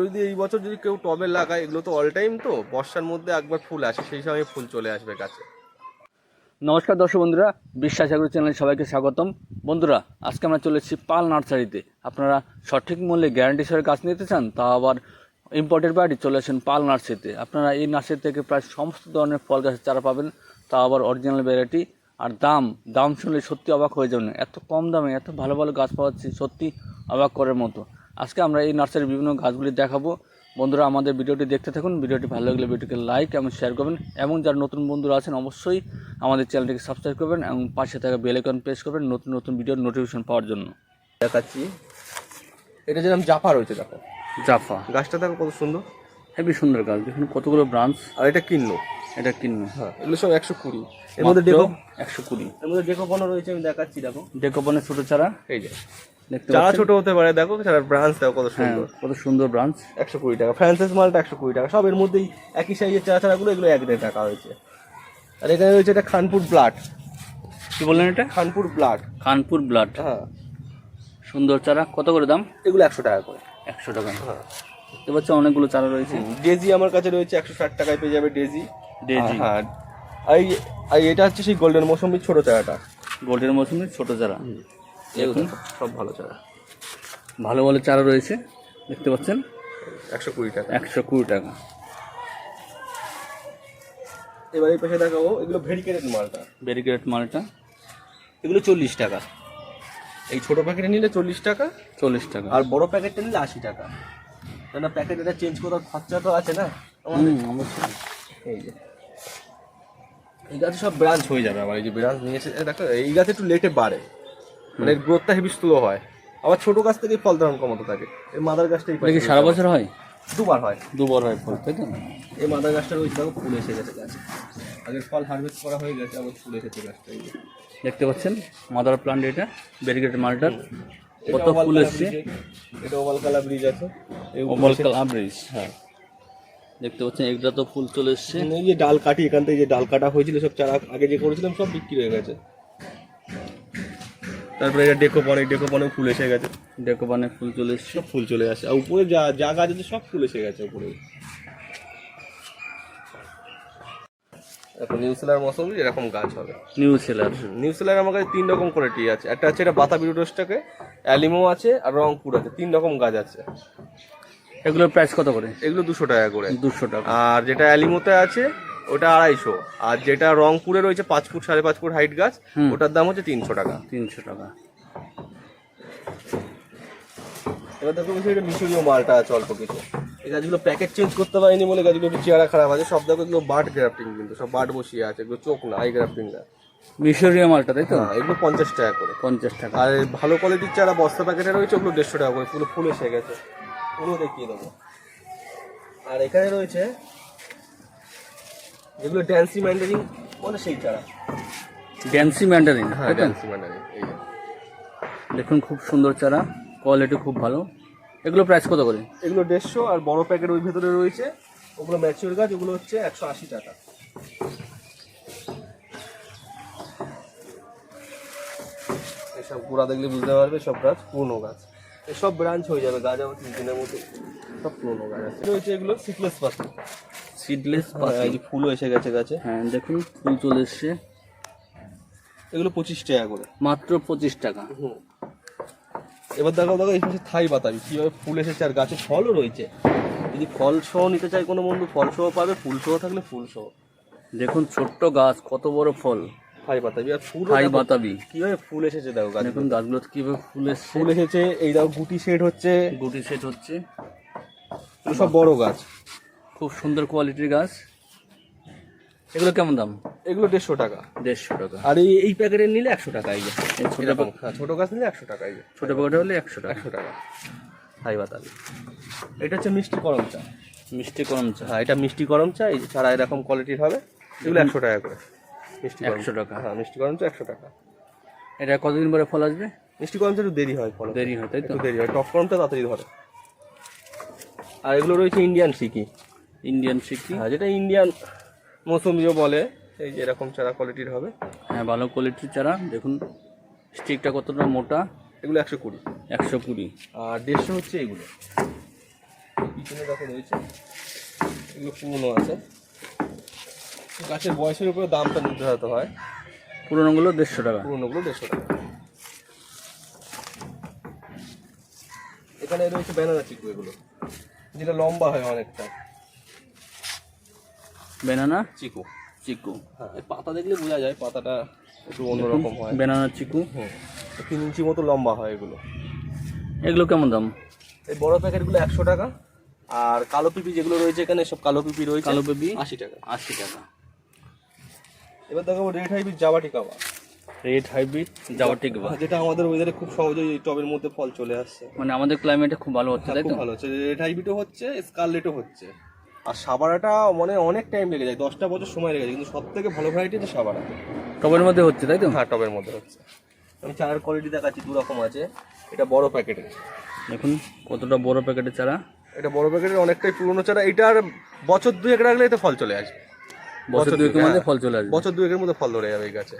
এগুলো যদি এই বছর যদি কেউ টবে লাগায়, এগুলো তো অল টাইম তো, বর্ষার মধ্যে একবার ফুল আসে, সেই সময় ফুল চলে আসবে গাছে। নমস্কার দর্শক বন্ধুরা, বিশ্বাস আগ্রহ চ্যানেলে সবাইকে স্বাগতম। বন্ধুরা, আজকে আমরা চলে এসেছি পাল নার্সারিতে। আপনারা সঠিক মূল্যে গ্যারান্টি সহ গাছ নিতে চান, তা আবার ইম্পোর্টেড বাড়ি চলে আসেন পাল নার্সারিতে। আপনারা এই নার্সারি থেকে প্রায় সমস্ত ধরনের ফল গাছের চারা পাবেন, তা আবার অরিজিনাল ভ্যারাইটি আর দাম দাম শুনলে সত্যি অবাক হয়ে যাবেন। এত কম দামে এত ভালো ভালো গাছ পাওয়া যাচ্ছে, সত্যি অবাক করার মতো। আজকে আমরা এই নার্সারির বিভিন্ন গাছগুলি দেখাবো। বন্ধুরা আমাদের ভিডিওটি দেখতে থাকুন। ভিডিওটি ভালো লাগলে ভিডিওটিকে লাইক এবং শেয়ার করবেন এবং যারা নতুন বন্ধুরা আছেন অবশ্যই আমাদের চ্যানেলটিকে সাবস্ক্রাইব করবেন এবং পাশে থাকা বেল আইকন প্রেস করবেন নতুন নতুন ভিডিওর নোটিফিকেশন পাওয়ার জন্য। দেখাচ্ছি। এটা যেরকম জাফা রয়েছে দেখো। জাফা। গাছটা দেখো কত সুন্দর। হেবি সুন্দর গাছ দেখুন কতগুলো ব্রাঞ্চ আর এটা কিনলো। এটা কিনলো। হ্যাঁ এগুলো সব একশো কুড়ি। এর মধ্যে ডেকো একশো কুড়ি। এর মধ্যে ডেকোপনও রয়েছে আমি দেখাচ্ছি দেখো। ডেকোপনের ছোটো চারা। এই যে। চারা? ছোট হতে পারে দেখো চারা ব্রাঞ্চ দেখো কত হ্যাঁ সুন্দর। কত সুন্দর ব্রাঞ্চ একশো কুড়ি টাকা। ফ্রান্সেস মালটা একশো কুড়ি টাকা। সব এর মধ্যেই একই সাইজের চারা চারাগুলো এগুলো এক দেড় টাকা হয়েছে। আর এখানে রয়েছে এটা খানপুর ব্লাড কি বললেন এটা? খানপুর ব্লাড কানপুর ব্লাড হ্যাঁ। সুন্দর চারা। কত করে দাম? এগুলো একশো টাকা করে। একশো টাকা। হ্যাঁ। দেখতে পাচ্ছেন অনেকগুলো চারা রয়েছে। ডেজি আমার কাছে রয়েছে একশো ষাট টাকায় পেয়ে যাবে ডেজি। ডেজি। হ্যাঁ আর এই এটা হচ্ছে সেই গোল্ডেন মৌসুমির ছোট চারাটা। গোল্ডেন মৌসুমে ছোট চারা। দেখুন। সব ভালো চারা। ভালো ভালো চারা রয়েছে দেখতে পাচ্ছেন? একশো কুড়ি টাকা। একশো কুড়ি টাকা। এবার এই পাশে দেখাবো এগুলো ভেরিকেটেড মালটা। ব্যারিকেড মালটা। এগুলো চল্লিশ টাকা। এই ছোট প্যাকেটে নিলে চল্লিশ টাকা চল্লিশ টাকা। আর বড় প্যাকেটটা নিলে আশি টাকা। কেন প্যাকেট এটা চেঞ্জ করার খরচা তো আছে না? অবশ্যই। এই যে। এই গাছে সব ব্রাঞ্চ হয়ে যাবে আমার এই যে ব্রাঞ্চ নিয়ে এসে দেখো এই গাছে একটু লেটে বাড়ে। মানে গ্রোথটা হেভি স্লো হয়। আবার ছোট গাছ থেকে ফল ধারণ ক্ষমতা থাকে। এই মাদার গাছটা এই কি সারা বছর হয়? দুবার হয়। দুবার হয় ফল তাই তো? এই মাদার গাছটা রয়েছে দেখো ফুল এসে গেছে গাছ। আগের ফল হারভেস্ট করা হয়ে গেছে আবার ফুল এসেছে গাছটা দেখতে পাচ্ছেন মাদার প্লান্ট এটা ব্যারিকেড মালটার কত ফুল এসছে? এটা ওভাল কালা ব্রিজ আছে। এই ওভাল ব্রিজ হ্যাঁ। দেখতে পাচ্ছেন এটা তো ফুল চলে এসছে। এই যে ডাল কাটি এখান থেকে যে ডাল কাটা হয়েছিল সব চারা আগে যে করেছিলাম সব বিক্রি হয়ে গেছে। তারপরে এটা ডেকোপনে ডেকোপনে ফুল এসে গেছে। ডেকোবানে ফুল চলে এসছে। সব ফুল চলে আসে। আর উপরে যা যা গাছ আছে সব ফুল এসে গেছে উপরে। এখন নিউজিল্যান্ড মৌসুম এরকম গাছ হবে। নিউ সেলার নিউজিল্যান্ড আমার কাছে তিন রকম কোয়ালিটি আছে। একটা আছে এটা বাতাবি রোডসটাকে অ্যালিমো আছে আর রংপুর আছে। তিন রকম গাছ আছে। এগুলোর প্রাইস কত করে? এগুলো দুশো টাকা করে। দুশো টাকা। আর যেটা অ্যালিমোতে আছে ওটা আড়াইশো। আর যেটা রংপুরে রয়েছে পাঁচ ফুট সাড়ে পাঁচ ফুট হাইট গাছ ওটার দাম হচ্ছে তিনশো টাকা। তিনশো টাকা। এবার দেখো বলছি এটা মিশরীয় মালটা আছে অল্প কিছু। এই গাছগুলো প্যাকেট চেঞ্জ করতে পারিনি বলে গাছগুলো একটু চেহারা খারাপ আছে। সব দেখো এগুলো বার্ড গ্রাফটিং কিন্তু সব বার্ড বসিয়ে আছে এগুলো চোখ না আই গ্রাফটিং না। মিশরীয় মালটা তাই তো? হ্যাঁ এগুলো পঞ্চাশ টাকা করে। পঞ্চাশ টাকা। আর ভালো কোয়ালিটির চারা বস্তা প্যাকেটে রয়েছে ওগুলো দেড়শো টাকা করে পুরো ফুল এসে গেছে। পুরো দেখিয়ে দেবো। আর এখানে রয়েছে যেগুলো ড্যান্সি ম্যান্ডারিং বলে সেই চারা। ড্যান্সি ম্যান্ডারিন হ্যাঁ ড্যান্সি ম্যান্ডারিং এই দেখুন খুব সুন্দর চারা কোয়ালিটি খুব ভালো। এগুলো প্রাইস কত করে? এগুলো দেড়শো আর বড় প্যাকেট ওই ভেতরে রয়েছে। ওগুলো ম্যাচিওর গাছ ওগুলো হচ্ছে একশো আশি টাকা। এসব গোড়া দেখলে বুঝতে পারবে সব গাছ পুরনো গাছ। এসব ব্রাঞ্চ হয়ে যাবে গাছ আমার তিন দিনের মধ্যে। সব পুরনো গাছ আছে। রয়েছে এগুলো সিকলেস পাতা। সিডলেস এই যে ফুলও এসে গেছে গাছে। হ্যাঁ দেখুন ফুল চলে এসছে। এগুলো পঁচিশ টাকা করে। মাত্র পঁচিশ টাকা। এবার দেখো দেখো এই পাশে থাই বাতাবি। কীভাবে ফুল এসেছে আর গাছে ফলও রয়েছে। যদি ফল সহ নিতে চায় কোনো বন্ধু ফল সহ পাবে ফুল সহ থাকলে ফুল সহ। দেখুন ছোট্ট গাছ কত বড় ফল। থাই বাতাবি। আর ফুল হাই বাতাবি। কীভাবে ফুল এসেছে দেখো গাছে। দেখুন গাছগুলোতে কীভাবে ফুল এসছে ফুল এসেছে। এই দেখো গুটি সেট হচ্ছে। গুটি সেট হচ্ছে। সব বড় গাছ। খুব সুন্দর কোয়ালিটির গাছ। এগুলো কেমন দাম? এগুলো দেড়শো টাকা। দেড়শো টাকা। আর এই এই প্যাকেটের নিলে একশো টাকা এই ছোট এরকম হ্যাঁ গাছ নিলে একশো টাকা এই ছোট প্যাকেট হলে একশো টাকা। একশো টাকা। হাই বাতাবি। এটা হচ্ছে মিষ্টি করম চা। মিষ্টি করম চা। হ্যাঁ এটা মিষ্টি গরম চা এই যে চারা এরকম কোয়ালিটির হবে। এগুলো একশো টাকা করে। মিষ্টি 100 টাকা। হ্যাঁ মিষ্টি গরম চা একশো টাকা। এটা কতদিন পরে ফল আসবে? মিষ্টি গরম চা একটু দেরি হয় ফল। দেরি হয় তাই তো? দেরি হয়। টপ গরমটা তাড়াতাড়ি ধরে। আর এগুলো রয়েছে ইন্ডিয়ান সিকি। ইন্ডিয়ান সিকি হ্যাঁ যেটা ইন্ডিয়ান মৌসুমিও বলে এই যে এরকম চারা কোয়ালিটির হবে। হ্যাঁ ভালো কোয়ালিটির চারা দেখুন স্টিকটা কতটা মোটা? এগুলো একশো কুড়ি। একশো কুড়ি। আর দেড়শো হচ্ছে এগুলো। পিছনে দেখো রয়েছে এগুলো পুরনো আছে। গাছের বয়সের উপরে দামটা নির্ধারিত হয়। পুরোনোগুলো দেড়শো টাকা। পুরনোগুলো দেড়শো টাকা। এখানে রয়েছে ব্যানানা চিকু এগুলো যেটা লম্বা হয় অনেকটা। বেনানা চিকু চিকু হ্যাঁ এই পাতা দেখলে বোঝা যায় পাতাটা একটু অন্যরকম হয়। বেনানা চিকু তিন ইঞ্চি মতো লম্বা হয় এগুলো। এগুলো কেমন দাম? এই বড় প্যাকেটগুলো একশো টাকা আর কালো পিপি যেগুলো রয়েছে এখানে সব কালো পিপি রয়েছে কালো পেঁপি? আশি টাকা। আশি টাকা। এবার দেখাবো রেড হাইব্রিড জাবাটি কাবা রেড হাইব্রিড যাওয়া ঠিক বা যেটা আমাদের ওয়েদারে খুব সহজেই এই টবের মধ্যে ফল চলে আসছে। মানে আমাদের ক্লাইমেটে খুব ভালো হচ্ছে তাই খুব তো? ভালো হচ্ছে। রেড হাইব্রিডও হচ্ছে স্কারলেটও হচ্ছে। আর সাবারাটা মানে অনেক টাইম লেগে যায় দশটা বছর সময় লেগে যায় কিন্তু সব থেকে ভালো ভ্যারাইটি হচ্ছে সাবারা টবের মধ্যে হচ্ছে তাই তো? হ্যাঁ টবের মধ্যে হচ্ছে। আমি চারার কোয়ালিটি দেখাচ্ছি দু রকম আছে। এটা বড় প্যাকেটের। দেখুন কতটা বড় প্যাকেটের চারা। এটা বড় প্যাকেটের অনেকটাই পুরনো চারা। এটার বছর দুয়েক রাখলে এতে ফল চলে আসবে। বছর দুয়েকের দুয়েক, মধ্যে হ্যাঁ। ফল চলে আসবে। বছর দুয়েকের মধ্যে ফল ধরে যাবে এই গাছে।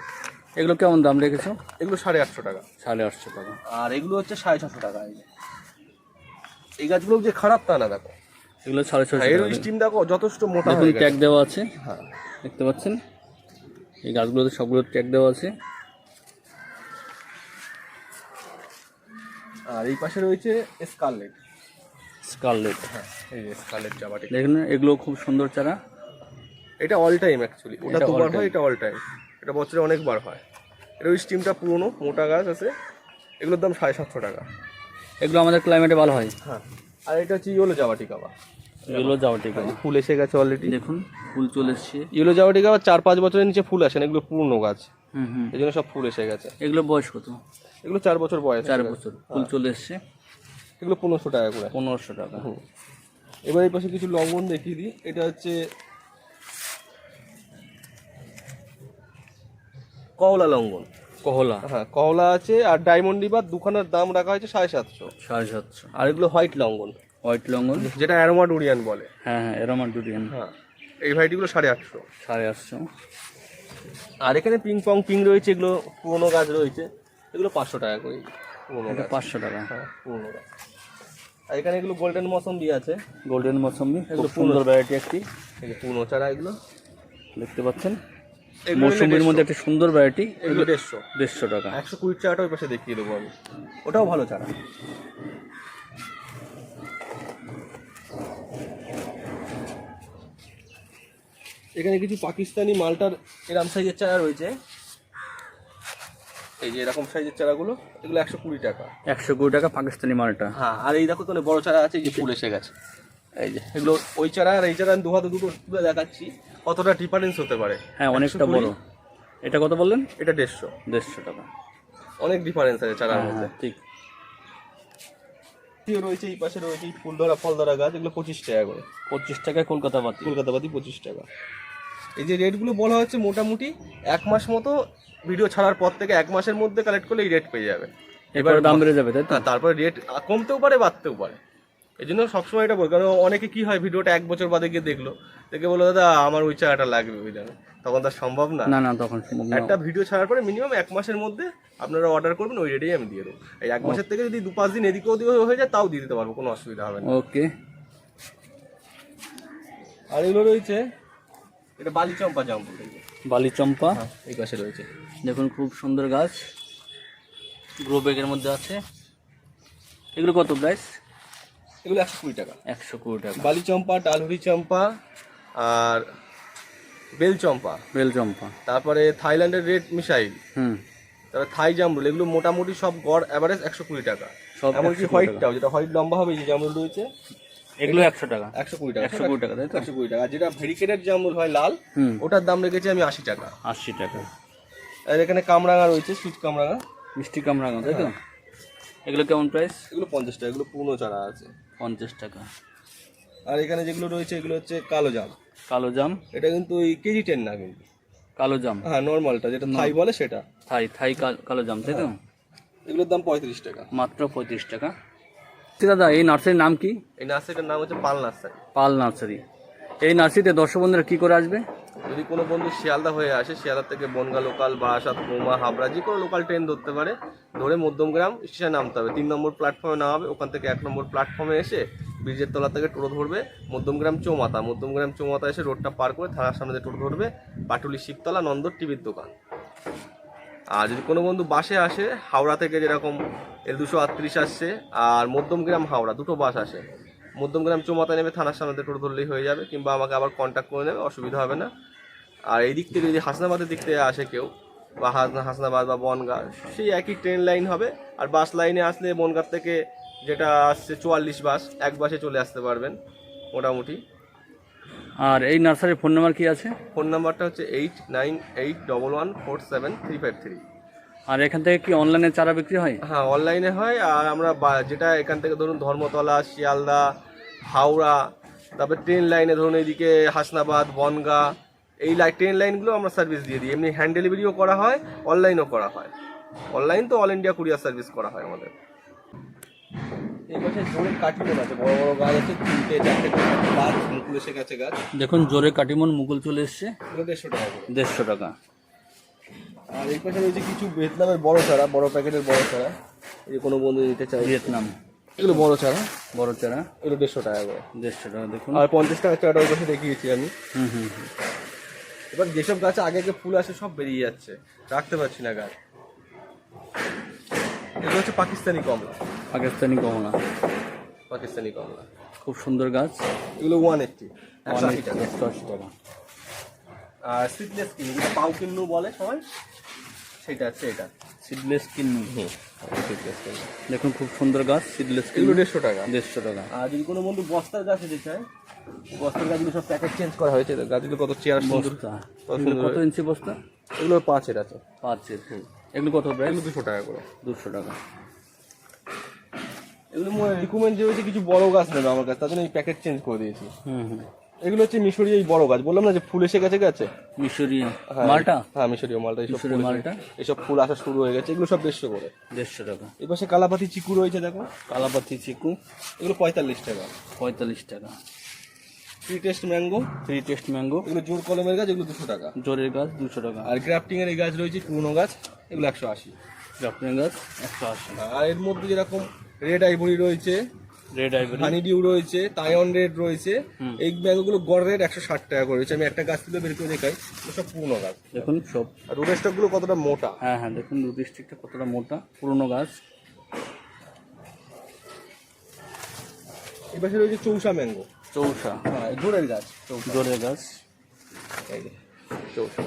এগুলো কেমন দাম রেখেছো? এগুলো সাড়ে আটশো টাকা। সাড়ে আটশো টাকা। আর এগুলো হচ্ছে সাড়ে ছশো টাকা। এই গাছগুলো যে খারাপ তা না দেখো। এগুলো সাড়ে ছশো হ্যাঁ, এর স্টিম দেখো যথেষ্ট মোটা দেখুন ট্যাগ দেওয়া আছে। হ্যাঁ। দেখতে পাচ্ছেন? এই গাছগুলোতে সবগুলো ট্যাগ দেওয়া আছে। আর এই পাশে রয়েছে স্কারলেট স্কারলেট হ্যাঁ এই স্কারলেট জাবাটি। দেখুন এগুলো খুব সুন্দর চারা। এটা অল টাইম অ্যাকচুয়ালি ওটা দুবার হয় এটা অল টাইম এটা বছরে অনেকবার হয়। এটা ওই স্টিমটা পুরনো মোটা গাছ আছে। এগুলোর দাম সাড়ে সাতশো টাকা। এগুলো আমাদের ক্লাইমেটে ভালো হয়। হ্যাঁ। আর এটা হচ্ছে ইয়েলো জাবাটি কাবা এগুলো যাওয়া ঠিক আছে ফুল এসে গেছে অলরেডি দেখুন ফুল চলে এসছে। ইয়েলো জাবাটি কাবা চার পাঁচ বছরের নিচে ফুল আসে না এগুলো পুরনো গাছ। হুম হুম। এই জন্য সব ফুল এসে গেছে। এগুলো বয়স কত? এগুলো চার বছর বয়স। চার বছর ফুল চলে এসছে। এগুলো পনেরোশো টাকা করে। পনেরোশো টাকা। হুম। এবার এই পাশে কিছু লঙ্ঘন দেখিয়ে দিই। এটা হচ্ছে কওলা লঙ্ঘন কহলা। হ্যাঁ কওলা আছে আর ডায়মন্ড ডিবার দুখানার দাম রাখা হয়েছে সাড়ে সাতশো। সাড়ে সাতশো। আর এগুলো হোয়াইট লঙ্ঘন হোয়াইট লঙ্গন। যেটা অ্যারোমা ডুরিয়ান বলে। হ্যাঁ হ্যাঁ এরম ডুরিয়ান হ্যাঁ এই ভ্যারাইটিগুলো সাড়ে আটশো। সাড়ে আটশো। আর এখানে পিং পং পিং রয়েছে এগুলো পুরোনো গাছ রয়েছে। এগুলো পাঁচশো টাকা করে। পুরোনো পাঁচশো টাকা। হ্যাঁ পুরোনো গাছ। আর এখানে এগুলো গোল্ডেন মৌসম্বি আছে। গোল্ডেন মৌসম্বি এগুলো সুন্দর ভ্যারাইটি একটি। যে পুরোনো চারা এগুলো। দেখতে পাচ্ছেন? এগুলো মৌসুমির মধ্যে একটা সুন্দর ভ্যারাইটি এগুলো দেড়শো। দেড়শো টাকা। একশো কুড়ি চারাটা ওই পাশে দেখিয়ে দেবো আমি। ওটাও ভালো চারা। এখানে কিছু পাকিস্তানি মালটার এরকম সাইজের চারা রয়েছে। এই যে এরকম সাইজের চারাগুলো এগুলো একশো কুড়ি টাকা। একশো কুড়ি টাকা পাকিস্তানি মালটা। হ্যাঁ আর এই দেখো তো অনেক বড় চারা আছে যে ফুল এসে গেছে। এই যে এগুলো ওই চারা আর এই চারা আমি দু হাতে দুটো তুলে দেখাচ্ছি। কতটা ডিফারেন্স হতে পারে। হ্যাঁ অনেকটা 120 বড়। এটা কত বললেন? এটা দেড়শো। দেড়শো টাকা। অনেক ডিফারেন্স আছে চারার হ্যাঁ মধ্যে। হ্যাঁ ঠিক। রয়েছে এই পাশে রয়েছে এই ফুল ধরা ফল ধরা গাছ এগুলো পঁচিশ টাকা করে। পঁচিশ টাকায় কলকাতা পাতি কলকাতা বাদি পঁচিশ টাকা। এই যে রেটগুলো বলা হচ্ছে মোটামুটি এক মাস মতো ভিডিও ছাড়ার পর থেকে এক মাসের মধ্যে কালেক্ট করলে এই রেট পেয়ে যাবে। এবারে দাম বেড়ে যাবে তাই তো? হ্যাঁ, তারপরে রেট কমতেও পারে বাড়তেও পারে। এই জন্য সবসময় এটা বল কারণ অনেকে কি হয় ভিডিওটা এক বছর বাদে গিয়ে দেখল দেখে বলো দাদা আমার ওই চারাটা লাগবে বুঝলেন? তখন তার সম্ভব না। না না তখন সম্ভব না। একটা ভিডিও ছাড়ার পরে মিনিমাম এক মাসের মধ্যে আপনারা অর্ডার করবেন ওই রেটেই আমি দিয়ে দেবো। এই এক মাসের থেকে যদি দু পাঁচ দিন এদিকে ওদিকে হয়ে যায় তাও দিয়ে দিতে পারব কোনো অসুবিধা হবে না। ওকে আর এগুলো রয়েছে এটা বালি চম্পা জাম্পু বালি চম্পা এই পাশে রয়েছে। দেখুন খুব সুন্দর গাছ। গ্রো ব্যাগের মধ্যে আছে। এগুলো কত প্রাইস এগুলো একশো কুড়ি টাকা। একশো কুড়ি টাকা। বালি চম্পা ডালহুরি চম্পা আর বেল চম্পা। বেল চম্পা। তারপরে থাইল্যান্ডের রেড মিসাইল হুম। তারপরে থাই জামরুল। এগুলো মোটামুটি সব গড় অ্যাভারেজ একশো কুড়ি টাকা। সব এমনকি 120 হোয়াইটটাও যেটা হোয়াইট লম্বা হবে যে জামরুল রয়েছে এগুলো একশো টাকা। একশো কুড়ি টাকা। একশো কুড়ি টাকা তাই তো? একশো কুড়ি টাকা। যেটা ভেরিকেটেড জামরুল হয় লাল হুম। ওটার দাম রেখেছি আমি আশি টাকা। আশি টাকা। আর এখানে কামরাঙা রয়েছে সুইট কামরাঙা। মিষ্টি কামরাঙা তাই তো? এগুলো কেমন প্রাইস এগুলো পঞ্চাশ টাকা এগুলো পুরনো চারা আছে। পঞ্চাশ টাকা। আর এখানে যেগুলো রয়েছে এগুলো হচ্ছে কালো জাম। কালো জাম। এটা কিন্তু ওই কেজি টেন না কিন্তু। কালো জাম। হ্যাঁ নর্মালটা যেটা থাই বলে সেটা। থাই থাই কাল- জাম তাই তো? এগুলোর দাম পঁয়ত্রিশ টাকা। মাত্র পঁয়ত্রিশ টাকা। দাদা এই নার্সারির নাম কি? এই নার্সারিটার নাম হচ্ছে পাল নার্সারি। পাল নার্সারি। এই নার্সারিতে দর্শক বন্ধুরা কী করে আসবে? যদি কোনো বন্ধু শিয়ালদা হয়ে আসে, শিয়ালদা থেকে বনগা লোকাল বারাসাত মৌমা হাবড়া, যে কোনো লোকাল ট্রেন ধরতে পারে, ধরে মধ্যমগ্রাম স্টেশনে নামতে হবে। তিন নম্বর প্ল্যাটফর্মে নামাবে, ওখান থেকে এক নম্বর প্ল্যাটফর্মে এসে ব্রিজের তলা থেকে টোটো ধরবে মধ্যমগ্রাম চৌমাথা। মধ্যমগ্রাম চৌমাথা এসে রোডটা পার করে থানার সামনে টোটো ধরবে, পাটুলি শিবতলা, নন্দর টিভির দোকান। আর যদি কোনো বন্ধু বাসে আসে, হাওড়া থেকে যেরকম এল দুশো আটত্রিশ আসছে, আর মধ্যমগ্রাম হাওড়া, দুটো বাস আসে। মধ্যমগ্রাম চৌমাথা নেমে থানার সামনে টোটো ধরলেই হয়ে যাবে কিংবা আমাকে আবার কন্ট্যাক্ট করে নেবে অসুবিধা হবে না। আর এই দিক থেকে যদি হাসনাবাদের দিক থেকে আসে কেউ বা হাসনা হাসনাবাদ বা বনগাঁ সেই একই ট্রেন লাইন হবে আর বাস লাইনে আসলে বনগাঁ থেকে যেটা আসছে চুয়াল্লিশ বাস এক বাসে চলে আসতে পারবেন মোটামুটি। আর এই নার্সারির ফোন নাম্বার কি আছে? ফোন নাম্বারটা হচ্ছে eight nine eight double one four seven three five three আর এখান থেকে কি অনলাইনে চারা বিক্রি হয়? হ্যাঁ অনলাইনে হয় আর আমরা বা- যেটা এখান থেকে ধরুন ধর্মতলা শিয়ালদা হাওড়া তারপরে ট্রেন লাইনে ধরুন এইদিকে হাসনাবাদ বনগা এই লাইন ট্রেন লাইনগুলো আমরা সার্ভিস দিয়ে দিই। এমনি হ্যান্ড ডেলিভারিও করা হয় অনলাইনও করা হয়। অনলাইন তো অল ইন্ডিয়া কুরিয়ার সার্ভিস করা হয় আমাদের। এই পাশে জোরে কাটিমন আছে বড় বড় গাছ আছে তিনটে চারটে গাছ মুকুল এসে গেছে গাছ। দেখুন জোরে কাটিমন মুকুল চলে এসছে। দেড়শো টাকা দেড়শো টাকা। আর এই পাশে রয়েছে কিছু ভিয়েতনামের বড় চারা বড় প্যাকেটের বড় চারা। এই যে কোনো বন্ধু নিতে চাই ভিয়েতনাম। এগুলো বড় চারা? বড় চারা। এগুলো দেড়শো টাকা করে। দেড়শো টাকা দেখুন। আর পঞ্চাশ টাকা চারাটা ওই পাশে দেখিয়েছি আমি। হুম হুম। এবার যেসব গাছে আগে আগে ফুল আসে সব বেরিয়ে যাচ্ছে। রাখতে পারছি না গাছ। এগুলো হচ্ছে পাকিস্তানি কমলা। পাকিস্তানি কমলা। পাকিস্তানি কমলা। খুব সুন্দর গাছ। এগুলো ওয়ান এইট্টি একশো আশি টাকা। আর সিডলেস পাউ কিন্নু বলে সবাই। সেটা হচ্ছে এটা। সিডলেস কিন্নু সিডলেস দেখুন খুব সুন্দর গাছ সিডলেস কিন্নু দেড়শো টাকা। দেড়শো টাকা। আর যদি কোনো বন্ধু বস্তার গাছ নিতে চায় বস্তার গাছগুলো সব প্যাকেট চেঞ্জ করা হয়েছে গাছগুলো কত চেয়ার সুন্দর। কত ইঞ্চি বস্তা? এগুলো পাঁচের আছে। পাঁচের এগুলো কত এগুলো দুশো টাকা করে। দুশো টাকা। এগুলো রিকমেন্ড যে হয়েছে কিছু বড় গাছ নেবে আমার কাছে তার জন্য এই প্যাকেট চেঞ্জ করে দিয়েছি। হুম হুম। এগুলো হচ্ছে মিশরীয় এই বড় গাছ। বললাম না যে ফুল এসে গেছে গাছে? মিশরি হ্যাঁ, মালটা? হ্যাঁ মিশরীয় মালটা এইসব মিশরীয় ফুল মালটা? এইসব ফুল আসা শুরু হয়ে গেছে এগুলো সব দেড়শো করে। দেড়শো টাকা। এই পাশে কালাপাতি চিকু রয়েছে দেখো। কালাপাতি চিকু? এগুলো পঁয়তাল্লিশ টাকা। পঁয়তাল্লিশ টাকা। Three taste mango three taste mango এগুলো জোর কলমের গাছ এগুলো দুশো টাকা। জোরের গাছ দুশো টাকা। আর গ্রাফটিং এর এই গাছ রয়েছে পুরনো গাছ এগুলো একশো আশি। জাফরান গাছ একশো আশি। আর এর মধ্যে যেরকম রেড আইভরি রয়েছে রেড আইভরি হানি ডিউ রয়েছে তাইওয়ান রেড রয়েছে এই ম্যাঙ্গোগুলো গড় রেট একশো ষাট টাকা করে রয়েছে আমি একটা গাছ তুলে বের করে দেখাই সব পুরনো গাছ। দেখুন সব আর রোড স্টকগুলো কতটা মোটা? হ্যাঁ হ্যাঁ দেখুন ডিস্ট্রিক্টটা কতটা মোটা পুরনো গাছ। এই পাশে রয়েছে চৌসা ম্যাঙ্গো। চৌসা। হ্যাঁ জোরের গাছ জোরের গাছ। চৌসা।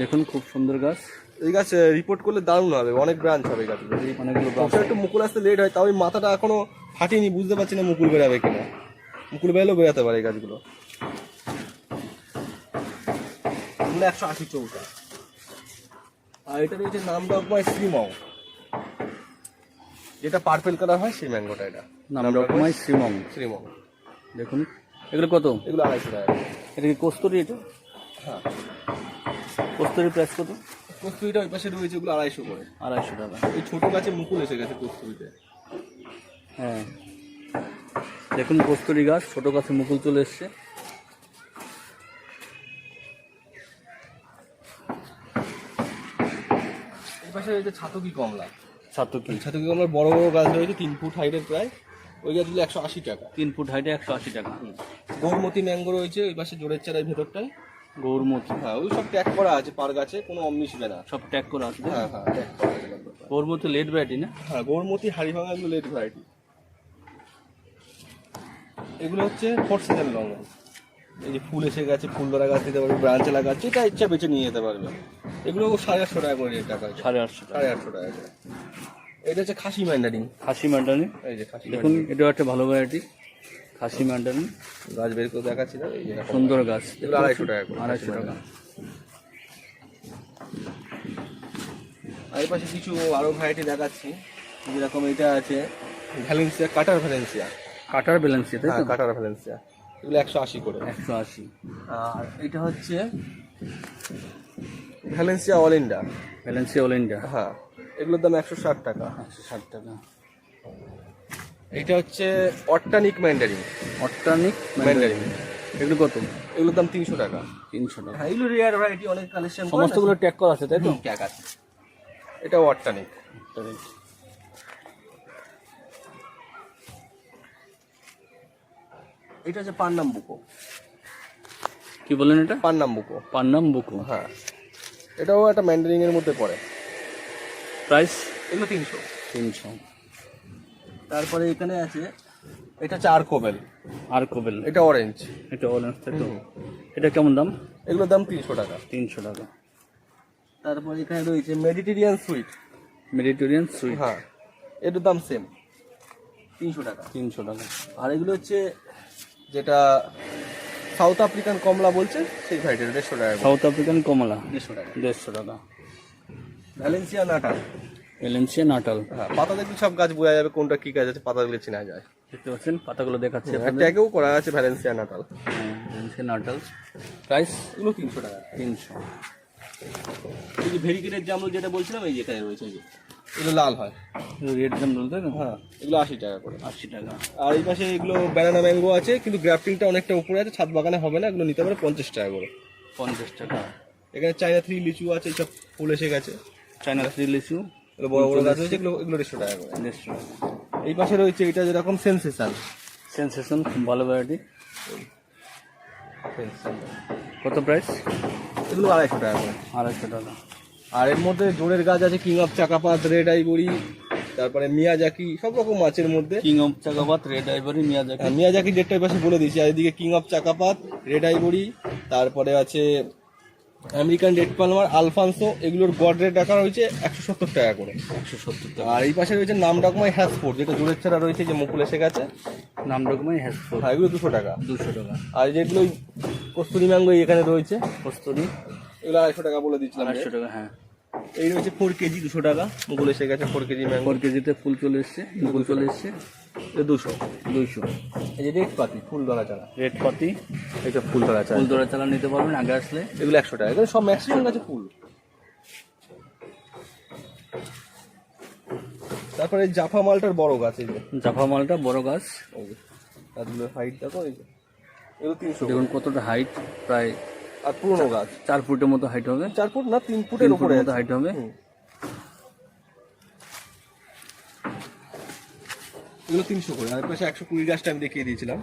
দেখুন খুব সুন্দর গাছ। এই গাছ রিপোর্ট করলে দারুণ হবে অনেক ব্রাঞ্চ হবে এই গাছগুলো অনেকগুলো গাছ একটু মুকুল আসতে লেট হয় তাও এই মাথাটা এখনও ফাটিনি বুঝতে পারছি না মুকুল বেরাবে কিনা। মুকুল বেরোলেও বেরাতে পারে এই গাছগুলো। এগুলো একশো আশি চৌকা। আর এটা রয়েছে নাম ডকমাই শ্রীমং যেটা পার্পেল কালার হয় সেই ম্যাঙ্গোটা এটা। নাম রকমাই শ্রীমং শ্রীমং দেখুন এগুলো কত? এগুলো আড়াইশো টাকা। এটা কি কস্তুরি এটা? হ্যাঁ। কস্তুরি প্রাইস কত? কস্তুরিটা ওই পাশে রয়েছে ওগুলো আড়াইশো করে। আড়াইশো টাকা। এই ছোট গাছে মুকুল এসে গেছে কস্তুরিতে। হ্যাঁ। দেখুন কস্তুরি গাছ ছোট গাছে মুকুল চলে এসছে। এই পাশে রয়েছে ছাতকি কমলা। সাতকি ছাতকি কমলার বড় বড় গাছ রয়েছে তিন ফুট হাইটের প্রায়। ওই গাছগুলো একশো আশি টাকা। তিন ফুট হাইটে একশো আশি টাকা। গৌরমতি ম্যাঙ্গো রয়েছে ওই পাশে জোরের চারার ভেতরটায়। গৌরমতি। হ্যাঁ ওই সব ট্যাগ করা আছে পার গাছে কোনো মিশবে না। সব ট্যাগ করে আসবে হ্যাঁ হ্যাঁ ট্যাগ করা আছে লেট ভ্যারাইটি না? হ্যাঁ গৌরমতি হাড়িভাঙা এগুলো লেট ভ্যারাইটি এগুলো হচ্ছে ফোর সিজন লং এই যে ফুল এসে গেছে ফুল ধরা গাছ দিতে পারবে ব্রাঞ্চ লাগাচ্ছে এটা ইচ্ছা বেছে নিয়ে যেতে পারবে। এগুলো সাড়ে আটশো টাকা করে টাকা সাড়ে আটশো সাড়ে আটশো টাকা করে। এটা হচ্ছে খাসি ম্যান্ডারিং খাসি ম্যান্ডানি এই যে খাসি দেখুন এটাও একটা ভালো ভ্যারাইটি খাসি ম্যান্ডানি গাছ বের করে দেখাচ্ছি। সুন্দর গাছ। এগুলো আড়াইশো টাকা করে আড়াইশো টাকা। আর পাশে কিছু আরও ভ্যারাইটি দেখাচ্ছি যেরকম এটা আছে ভ্যালেন্সিয়া কাটার ভ্যালেন্সিয়া কাটার ব্যালেন্সি তাই তো? কাটার ভ্যালেন্সিয়া এগুলো একশো আশি করে। একশো আশি। আর এটা হচ্ছে Valencia all India Valencia all India হ্যাঁ এগুলোর দাম একশো ষাট টাকা। একশো ষাট টাকা। এটা হচ্ছে অর্টানিক ম্যান্ডারিন। অর্টানিক ম্যান্ডারিন। এগুলো কত? এগুলোর দাম তিনশো টাকা। তিনশো টাকা। হ্যাঁ এগুলো রেয়ার ভ্যারাইটি অনেক কালেকশন সমস্তগুলো ট্যাগ করা আছে তাই তো? ক্যাক আছে। এটা অর্টানিক এটা হচ্ছে পান্নাম বুকো কি বলেন এটা? পান্নাম বুকো পান্নাম বুকু হ্যাঁ। এটাও একটা ম্যান্ডারিং এর মধ্যে পড়ে। প্রাইস এগুলো তিনশো। তিনশো। তারপরে এখানে আছে এটা হচ্ছে আর কোবেল আর কোবেল এটা অরেঞ্জ এটা অরেঞ্জ তো এটা কেমন দাম? এগুলোর দাম তিনশো টাকা। তিনশো টাকা। তারপরে এখানে রয়েছে মেডিটেরিয়ান সুইট মেডিটেরিয়ান সুইট হ্যাঁ এটার দাম সেম তিনশো টাকা। তিনশো টাকা। আর এগুলো হচ্ছে যেটা সাউথ আফ্রিকান কমলা বলছে সেই ভাইটের দেড়শো টাকা সাউথ আফ্রিকান কমলা? দেড়শো টাকা। দেড়শো টাকা। ভ্যালেন্সিয়া নাটা এলেন্সিয়া নাটাল। হ্যাঁ পাতা দেখলে সব গাছ বোঝা যাবে কোনটা কি গাছ আছে পাতাগুলো চেনা যায়। দেখতে পাচ্ছেন পাতাগুলো দেখাচ্ছে ট্যাগেও করা আছে Valencia Natal Valencia Natal price এগুলো তিনশো টাকা। তিনশো। এই যে ভেরিকেটের জামরুল যেটা বলছিলাম এই যেখানে রয়েছে যে। এগুলো লাল হয়। রেড দাম বলতে না হ্যাঁ এগুলো আশি টাকা করে। আশি টাকা। আর এই পাশে এগুলো ব্যানানা ম্যাঙ্গো আছে কিন্তু গ্রাফটিংটা অনেকটা উপরে আছে ছাদ বাগানে হবে না এগুলো নিতে পারে পঞ্চাশ টাকা করে। পঞ্চাশ টাকা। এখানে চাইনা থ্রি লিচু আছে এইসব ফুল এসে গেছে। চায়না থ্রি লিচু। বড় বড় গাছ রয়েছে এগুলো এগুলো দেড়শো টাকা করে। দেড়শো এই পাশে রয়েছে এটা যেরকম সেন্সেশন সেন্সেশন ভালো ভ্যারাইটি কত প্রাইস এগুলো আড়াইশো টাকা করে। আড়াইশো টাকা। আর এর মধ্যে জোরের গাছ আছে কিং অফ চাকাপাত রেড আইবড়ি তারপরে মিয়াজাকি সব রকম মাছের মধ্যে। King of Chakapat red ivory Miyazaki Miyazaki ডেটটা পাশে বলে দিয়েছি। আর এদিকে কিং অফ চাকাপাত রেড আইবড়ি তারপরে আছে আমেরিকান রেড পালমার আলফানসো এগুলোর গড রেট রাখা রয়েছে একশো সত্তর টাকা করে। একশো সত্তর টাকা। আর এই পাশে রয়েছে নাম ডাকমাই হ্যাসফোর্ড যেটা জোরের ছাড়া রয়েছে যে মুকুল এসে গেছে। নাম রকমই হ্যাসফোর হ্যাঁ এগুলো দুশো টাকা। দুশো টাকা। আর যেগুলো কস্তুরি ম্যাঙ্গো এখানে রয়েছে। কস্তুরি। এগুলো আড়াইশো টাকা বলে দিচ্ছিলাম আড়াইশো টাকা হ্যাঁ। এই রয়েছে ফোর কেজি দুশো টাকা। মুকুল এসে গেছে ফোর কেজি ম্যাঙ্গো। ফোর কেজিতে ফুল চলে এসছে ফুল চলে এসছে। দুশো দুইশো। এই যে রেড পাতি ফুল ধরা চারা রেড পাতি। এইসব ফুল ধরা চারা ফুল দোড়া চালা নিতে পারবেন আগে আসলে। এগুলো একশো টাকা। এগুলো সব ম্যাক্সিমাম গাছে ফুল। তারপরে জাফা মালটার বড় গাছ এই যে। জাফা মালটা বড় গাছ। যে হাইট দেখো এই যে। এগুলো তিনশো। দেখুন কতটা হাইট প্রায় আর পুরোনো গাছ। চার ফুটের মতো হাইট হবে। চার ফুট না তিন ফুটের উপরে আছে। হাইট হবে। এগুলো তিনশো করে আর পাশে একশো কুড়ি গাছটা আমি দেখিয়ে দিয়েছিলাম।